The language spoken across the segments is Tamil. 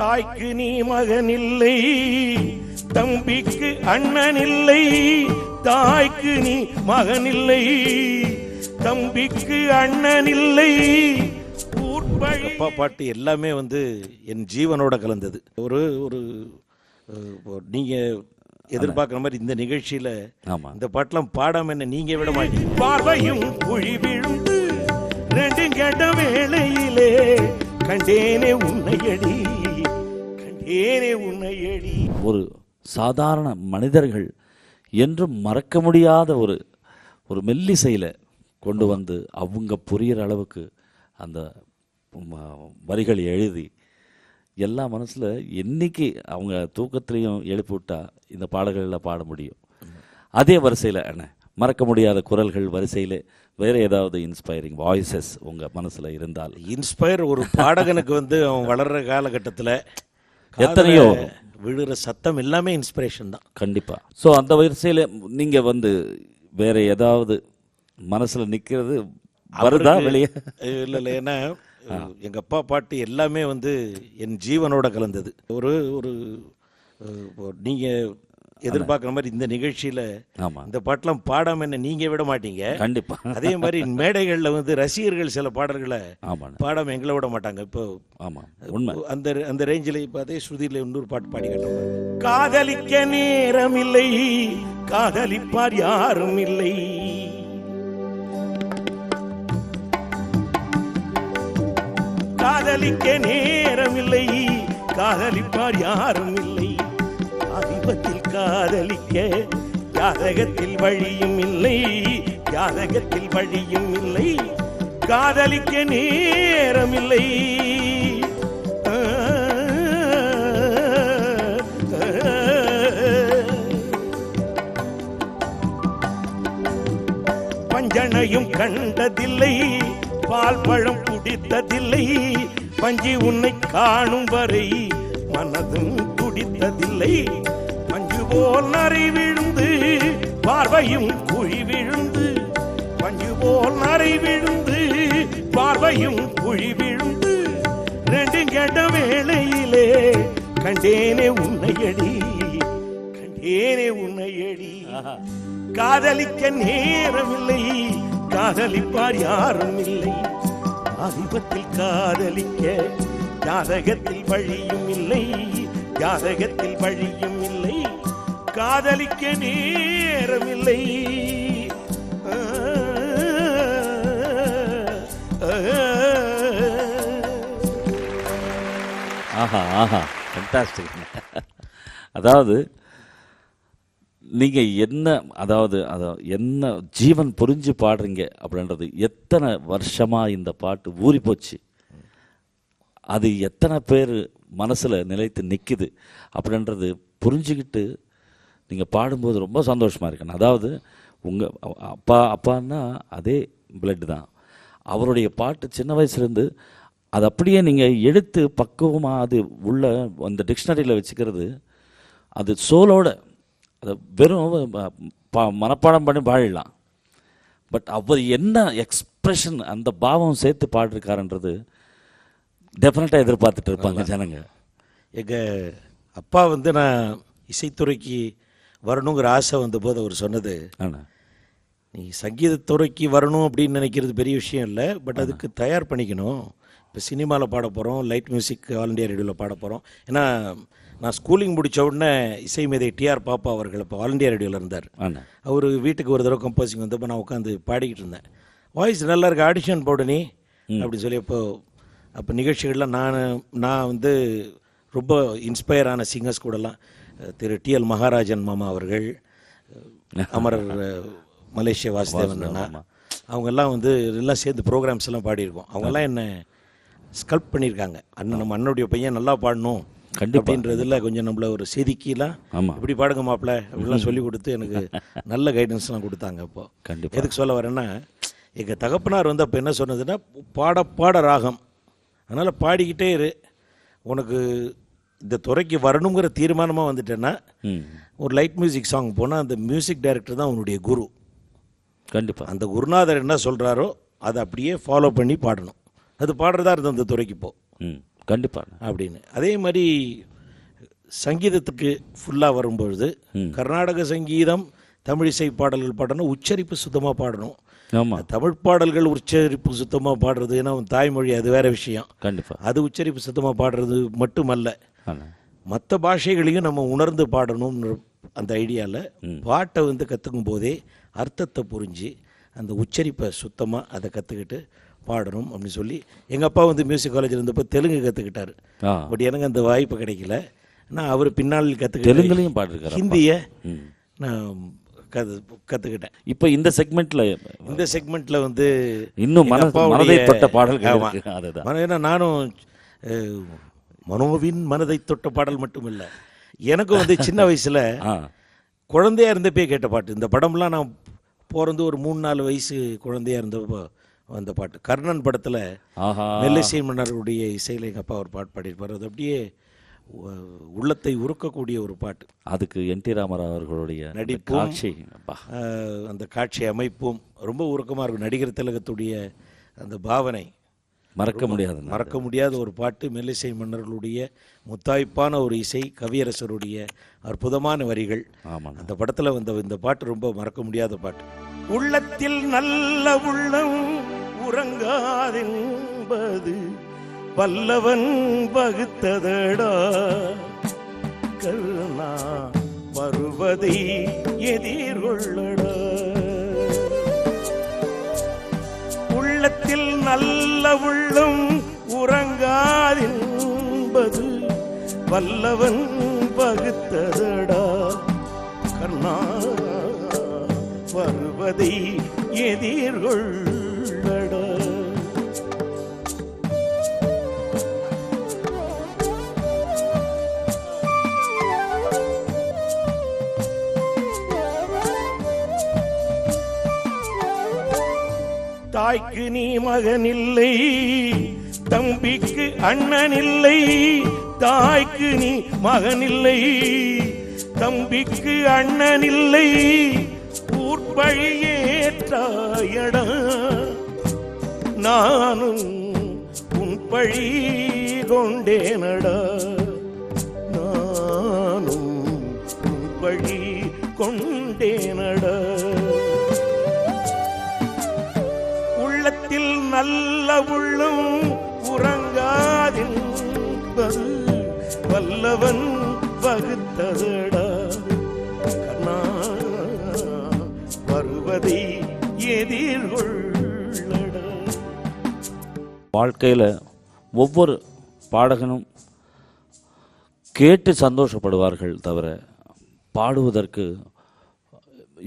தாய்க்கு நீ மகன் இல்லை தம்பிக்கு அண்ணன் இல்லை தாய்க்கு நீ மகன் இல்லை தம்பிக்கு அண்ணன் இல்லை ஊர்பழி அப்பா பாட்டு எல்லாமே வந்து என் ஜீவனோட கலந்தது. ஒரு ஒரு நீங்க எதிர்பார்க்குற மாதிரி இந்த நிகழ்ச்சியில ஆமா. இந்த பாட்டெல்லாம் பாடாம என்ன நீங்க விட மாட்டீங்க. பார்வையும் குழி விழுந்து ரெண்டு கெட்ட வேளையிலே கண்டேனே உன்னையடி கண்டேனே உன்னையடி ஒரு சாதாரண மனிதர்கள் என்றும் மறக்க முடியாத ஒரு ஒரு மெல்லிசையில் கொண்டு வந்து அவங்க புரிகிற அளவுக்கு அந்த வரிகள் எழுதி எல்லா மனசில் என்னைக்கு அவங்க தூக்கத்திலையும் எழுப்பி விட்டா இந்த பாடல்களில் பாட முடியும்? அதே வரிசையில் என்ன மறக்க முடியாத குரல்கள் வரிசையில் வேறு ஏதாவது இன்ஸ்பைரிங் வாய்ஸஸ் உங்கள் மனசில் இருந்தால்? இன்ஸ்பயர் ஒரு பாடகனுக்கு வந்து அவன் வளர்ற காலகட்டத்தில் எத்தனையோ விழுற சத்தம் எல்லாமே இன்ஸ்பிரேஷன் தான். கண்டிப்பாக ஸோ அந்த வரிசையில் நீங்கள் வந்து வேற ஏதாவது மனசில் நிற்கிறது வருதா வெளியே? இல்லை இல்லை. ஏன்னா எங்க அப்பா பாட்டு எல்லாமே வந்து என் ஜீவனோட கலந்தது. ஒரு ஒரு அஹ், ஒரு நீங்க எதிர்பார்க்குற மாதிரி இந்த நிகழ்ச்சியில ஆமாம் இந்த பாட்டெல்லாம் பாடாம என்ன நீங்க விட மாட்டீங்க. கண்டிப்பாக அதே மாதிரி மேடைகள்ல வந்து ரசிகர்கள் சில பாடல்களை ஆமாண்ணே. பாடாம எங்களை விட மாட்டாங்க. இப்போ ஆமாம் உண்மை. அந்த அந்த ரேஞ்சில் இப்போ அதே ஸ்ருதியில் இன்னொரு பாட்டு பாடி காட்டுறோம் காதலிக்க நேரம் இல்லை காதலிப்பார் யாரும் இல்லை காதலிக்க நேரம் இல்லை காதலிப்பார் யாரும் இல்லை அதிபத்தில் காதலிக்க ஜாதகத்தில் வழியும் இல்லை ஜாதகத்தில் வழியும் இல்லை காதலிக்க நேரம் இல்லை பஞ்சனையும் கண்டதில்லை பால் பழம் குடித்ததில்லை பஞ்சி உன்னை காணும் வரை மனதும் துடித்ததில்லை போல் நரை விழுந்து பார்வையும் குழி விழுந்து. பஞ்சு போல் நரை விழுந்து பார்வையும் குழி விழுந்து. ரெண்டு கெட்ட வேளையிலே கண்டேனே உன்னையடி கண்டேனே உன்னையடி காதலிக்க நேரமில்லை காதலிப்பார் யாரும் இல்லை. ஆதிபத்தில் காதலிக்க ஜாதகத்தில் வழியும் இல்லை ஜாதகத்தில் வழியும் இல்லை. காதலிக்க நேரமில்லை. ஆஹா ஆஹா அதாவது நீங்கள் என்ன அதாவது அதாவது என்ன ஜீவன் புரிஞ்சு பாடுறீங்க அப்படின்றது எத்தனை வருஷமாக இந்த பாட்டு ஊறி போச்சு? அது எத்தனை பேர் மனசில் நிலைத்து நிக்குது அப்படின்றது புரிஞ்சுக்கிட்டு நீங்கள் பாடும்போது ரொம்ப சந்தோஷமாக இருக்கணும். அதாவது உங்கள் அப்பா அப்பான்னா அதே பிளட் தான். அவருடைய பாட்டு சின்ன வயசுலேருந்து அது அப்படியே நீங்கள் எடுத்து பக்குவமாக அது உள்ள அந்த டிக்ஷனரியில் வச்சுக்கிறது அது சோலோட அது வெறும் பா- மனப்பாடம் பண்ணி பாடிடலாம். பட் அவர் என்ன எக்ஸ்பிரஷன் அந்த பாவம் சேர்த்து பாடிருக்காருன்றது டெஃபினட்டாக எதிர்பார்த்துட்டு இருப்பாங்க ஜனங்க. எங்க அப்பா வந்து நான் இசைத்துறைக்கு வரணுங்கிற ஆசை வந்தபோது அவர் சொன்னது நீ சங்கீதத்துறைக்கு வரணும் அப்படின்னு நினைக்கிறது பெரிய விஷயம் இல்லை பட் அதுக்கு தயார் பண்ணிக்கணும். இப்போ சினிமாவில் பாட போகிறோம் லைட் மியூசிக் ஆல் இண்டியா ரேடியோவில் பாட போகிறோம் ஏன்னா நான் ஸ்கூலிங் முடிச்ச உடனே இசை மேதை டிஆர் பாப்பா அவர்கள் இப்போ ஆல் இண்டியா ரேடியோவில் இருந்தார். அவர் வீட்டுக்கு ஒரு தடவை கம்போசிங் வந்தப்போ நான் உட்காந்து பாடிக்கிட்டு இருந்தேன். வாய்ஸ் நல்லா இருக்கு ஆடிஷன் போடு நீ அப்படின்னு சொல்லி அப்போ அப்போ நிகழ்ச்சிகள்லாம் நான் நான் வந்து ரொம்ப இன்ஸ்பயர் ஆன சிங்கர்ஸ் கூடலாம். திரு டிஎல் மகாராஜன் மாமா அவர்கள் அமரர் மலேசிய வாசுதேவன் அண்ணா அவங்கெல்லாம் வந்து எல்லாம் சேர்ந்து ப்ரோக்ராம்ஸ் எல்லாம் பாடியிருக்கோம். அவங்கெல்லாம் என்ன ஸ்கல்ப் பண்ணியிருக்காங்க. அண்ணன் நம்ம அண்ணனுடைய பையன் நல்லா பாடணும் கண்டிப்பா. அப்படின்றதுல கொஞ்சம் நம்மள ஒரு செதுக்கிலாம் இப்படி பாடுங்க மாப்பிள்ள அப்படிலாம் சொல்லி கொடுத்து எனக்கு நல்ல கைடன்ஸ்லாம் கொடுத்தாங்க இப்போ கண்டிப்பா. எதுக்கு சொல்ல வரேன்னா எங்கள் தகப்பனார் வந்து அப்போ என்ன சொன்னதுன்னா பாட பாட ராகம். அதனால் பாடிக்கிட்டே இரு. உனக்கு இந்த துறைக்கு வரணுங்கிற தீர்மானமாக வந்துட்டேன்னா ஒரு லைட் மியூசிக் சாங் போனால் அந்த மியூசிக் டைரக்டர் தான் உன்னுடைய குரு. கண்டிப்பா. அந்த குருநாதர் என்ன சொல்கிறாரோ அதை அப்படியே ஃபாலோ பண்ணி பாடணும். அது பாடுறதா இருந்தது அந்த துறைக்கு ம் கண்டிப்பாக அப்படின்னு. அதே மாதிரி சங்கீதத்துக்கு ஃபுல்லாக வரும்பொழுது கர்நாடக சங்கீதம் தமிழிசை பாடல்கள் பாடணும் உச்சரிப்பு சுத்தமாக பாடணும். ஆமாம் தமிழ் பாடல்கள் உச்சரிப்பு சுத்தமாக பாடுறது ஏன்னா தாய்மொழி அது வேற விஷயம். கண்டிப்பாக அது உச்சரிப்பு சுத்தமாக பாடுறது மட்டுமல்ல மற்ற பாஷைகளையும் நம்ம உணர்ந்து பாடணும்னு அந்த ஐடியாவில் பாட்டை வந்து கற்றுக்கும் போதே அர்த்தத்தை புரிஞ்சு அந்த உச்சரிப்பை சுத்தமாக அதை கற்றுக்கிட்டு பாடணும் அப்படின்னு சொல்லி எங்கள் அப்பா வந்து மியூசிக் காலேஜில் இருந்தப்போ தெலுங்கு கற்றுக்கிட்டாரு பட் எனக்கு அந்த வாய்ப்பு கிடைக்கல. நான் அவர் பின்னால் கற்றுக்கிட்டு தெலுங்குலையும் பாடிருக்காரு ஹிந்தியை நான் கற்று கற்றுக்கிட்டேன் இப்போ இந்த செக்மெண்ட்ல இந்த செக்மெண்ட்டில் வந்து இன்னும் மனதை தொட்ட மன- ஏன்னா நானும் மனோவின் மனதை தொட்ட பாடல் மட்டும் இல்லை எனக்கும் வந்து சின்ன வயசுல ஆ. குழந்தையா இருந்தப்பே கேட்ட பாட்டு. இந்த படம்லாம் நான் பிறந்து ஒரு மூணு நாலு வயசு குழந்தையா இருந்தப்போ வந்த பாட்டு. கர்ணன் படத்துல ஆஹா. மெல்லிசை மன்னருடைய இசையில் எங்கள் அப்பா ஒரு பாட்டு பாடியிருப்பார். அது அப்படியே உள்ளத்தை உருக்கக்கூடிய ஒரு பாட்டு. அதுக்கு என் டி ராமராவ் அவர்களுடைய அந்த நடிப்பும், காட்சி. அந்த காட்சி அமைப்பும் ரொம்ப உருக்கமாக இருக்கும். நடிகர் திலகத்துடைய அந்த பாவனை. மறக்க முடியாது மறக்க முடியாத ஒரு பாட்டு மெல்லிசை மன்னர்களுடைய முத்தாய்ப்பான ஒரு இசை கவியரசருடைய அற்புதமான வரிகள். ஆமாண்ணா அந்த படத்தில் வந்த இந்த பாட்டு ரொம்ப மறக்க முடியாத பாட்டு. உள்ளத்தில் நல்ல உள்ளம் உறங்காதென்பது வல்லவன் வகுத்ததடா கருணா வருவதை எதிர்கொள்ளடா. உள்ளத்தில் நல்ல உள்ளம் வல்லவன் பகுத்ததடா. கர்ணா வருவதை எதிர்கொள்ளடா. தாய்க்கு நீ மகனில்லை தம்பிக்கு அண்ணனில்லை தாய்க்கு நீ மகனில்லை. தம்பிக்கு அண்ணன் இல்லை ஊர்பழியேற்றாயடா. நானும் உன் பழி கொண்டேனடா. நானும் உன் பழி கொண்டேனடா. உள்ளத்தில் நல்ல உள்ளம் உறங்காதின் வல்லவன் வகுத்ததடா கண்ணா வருவதை எதிர்கொள்ளடா வாழ்க்கையில் ஒவ்வொரு பாடகனும் கேட்டு சந்தோஷப்படுவார்கள் தவிர பாடுவதற்கு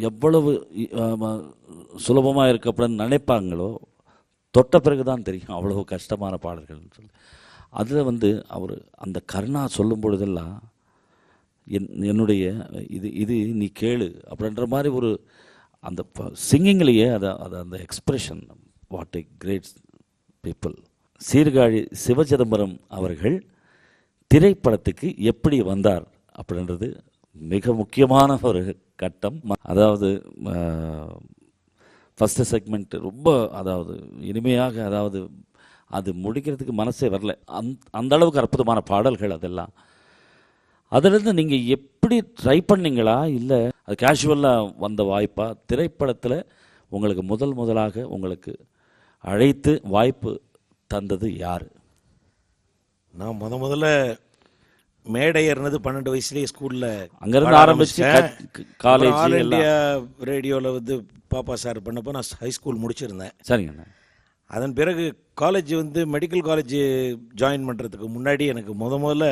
எவ்வளவு சுலபமாக இருக்கப்படன்னு நினைப்பாங்களோ தொட்ட பிறகு தான் தெரியும் அவ்வளவு கஷ்டமான பாடல்கள்னு சொல்லி. அதில் வந்து அவர் அந்த கருணா சொல்லும் பொழுதெல்லாம் என் என்னுடைய இது இது நீ கேளு அப்படின்ற மாதிரி ஒரு அந்த சிங்கிங்லேயே அதை அதை அந்த expression what a great people Sirkazhi Sivachidambaram அவர்கள் திரைப்படத்துக்கு எப்படி வந்தார் அப்படின்றது மிக முக்கியமான ஒரு கட்டம். அதாவது ஃபஸ்ட்டு செக்மெண்ட் ரொம்ப அதாவது இனிமையாக அதாவது அது முடிக்கிறதுக்கு மனசே வரல. அந் அந்த அளவுக்கு அற்புதமான பாடல்கள் அதெல்லாம். அதிலிருந்து நீங்கள் எப்படி ட்ரை பண்ணீங்களா? இல்லை அது கேஷுவலாக வந்த வாய்ப்பா? திரைப்படத்தில் உங்களுக்கு முதல் முதலாக உங்களுக்கு அழைத்து வாய்ப்பு தந்தது யார்? நான் முத முதல்ல மேடை ஏறினது பன்னெண்டு வயசுலேயே ஸ்கூலில் அங்கிருந்து ஆரம்பிச்சு க- college ஆல் எல்லாம். இண்டியா ரேடியோவில் வந்து பாப்பா சார் பண்ணப்போ நான் ஹை ஸ்கூல் முடிச்சிருந்தேன். சரிங்கண்ணா அதன் பிறகு காலேஜ் வந்து மெடிக்கல் காலேஜ் ஜாயின் பண்ணுறதுக்கு முன்னாடி எனக்கு முத முதல்ல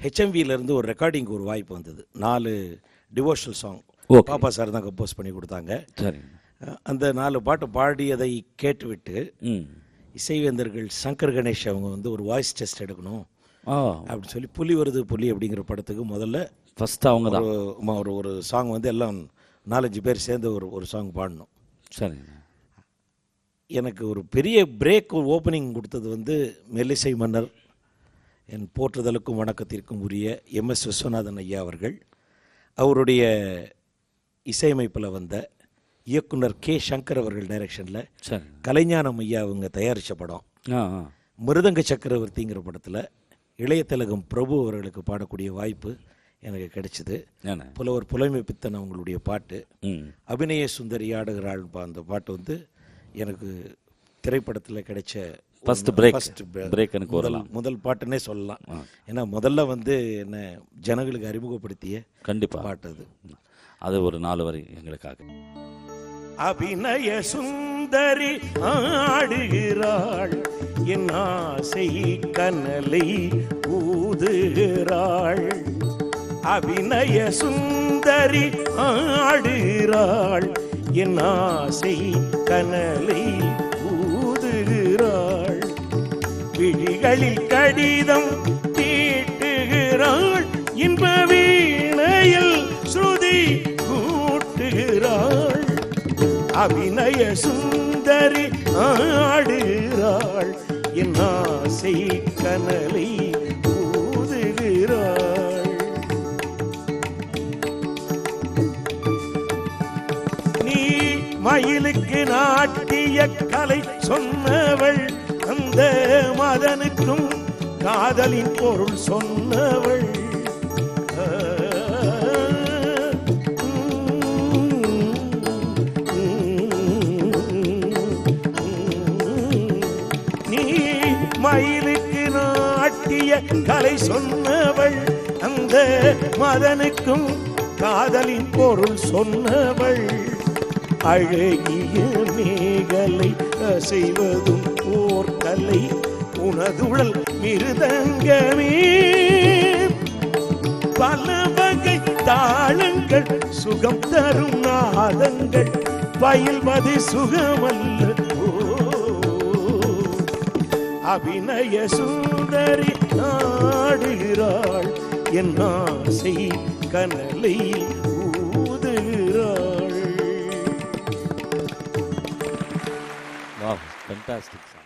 ஹெச்எம்வில இருந்து ஒரு ரெக்கார்டிங்க்கு ஒரு வாய்ப்பு வந்தது. நாலு டிவோஷனல் சாங். பாப்பா சார் தான் கம்போஸ் பண்ணி கொடுத்தாங்க. அந்த நாலு பாட்டு பாடியதை கேட்டுவிட்டு ம். இசைவேந்தர்கள் சங்கர் கணேஷ் அவங்க வந்து ஒரு வாய்ஸ் டெஸ்ட் எடுக்கணும் அப்படின்னு சொல்லி புலி வருது புலி அப்படிங்கிற படத்துக்கு முதல்ல ஃபஸ்ட்டு அவங்க தான். ஒரு ஒரு சாங் வந்து எல்லாம் நாலஞ்சு பேர் சேர்ந்து ஒரு ஒரு சாங் பாடணும். சரிங்க. எனக்கு ஒரு பெரிய பிரேக் ஓப்பனிங் கொடுத்தது வந்து மெல்லிசை மன்னர் என் போற்றுதலுக்கும் வணக்கத்திற்கும் உரிய எம்எஸ் விஸ்வநாதன் ஐயா அவர்கள். அவருடைய இசையமைப்பில் வந்த இயக்குனர் கே சங்கர் அவர்கள் டைரக்ஷனில் கலைஞானம் ஐயா அவங்க தயாரித்த படம். மிருதங்க சக்கரவர்த்திங்கிற படத்தில் இளைய திலகம் பிரபு அவர்களுக்கு பாடக்கூடிய வாய்ப்பு எனக்கு கிடைச்சிது. புலவர் புலமை பித்தன் அவங்களுடைய பாட்டு. அபிநய சுந்தரி ஆடுகிறாள் அந்த பாட்டு வந்து எனக்கு திரைப்படத்தில் கிடைச்ச First break. first break. Break ன்னு முதல் பாட்டுன்னே சொல்லலாம். ஏன்னா முதல்ல வந்து என்ன ஜனங்களுக்கு அறிமுகப்படுத்திய கண்டிப்பா. பாட்டு அது. அது ஒரு நாலு வரி எங்களுக்காக. அபிநய சுந்தரி ஆடுகிறாள். என் ஆசை கனலை ஊதுகிறாள். அபிநய சுந்தரி ஆடுகிறாள். என் ஆசை கனலை ஊதுகிறாள். விழிகளில் கடிதம் தீட்டுகிறாள். இன்ப வீணையில் ஸ்ருதி கூட்டுகிறாள். அபிநய சுந்தரி ஆடுகிறாள். என் ஆசை கனலை மயிலுக்கு நாட்டிய கலை சொன்னவள் அந்த மதனுக்கும் காதலின் பொருள் சொன்னவள். நீ மயிலுக்கு நாட்டிய கலை சொன்னவள் அந்த மதனுக்கும் காதலின் பொருள் சொன்னவள். அழகிய மேகலை அசைவதும் போர்க்கலை உனதுழல் மிருதங்கமே. பல வகை தாளங்கள் சுகம் தரும் நாதங்கள் பயில்வது சுகமல்ல. அபிநய சுந்தரி நாடுகிறாள் என் ஆசை கனலை Fantastic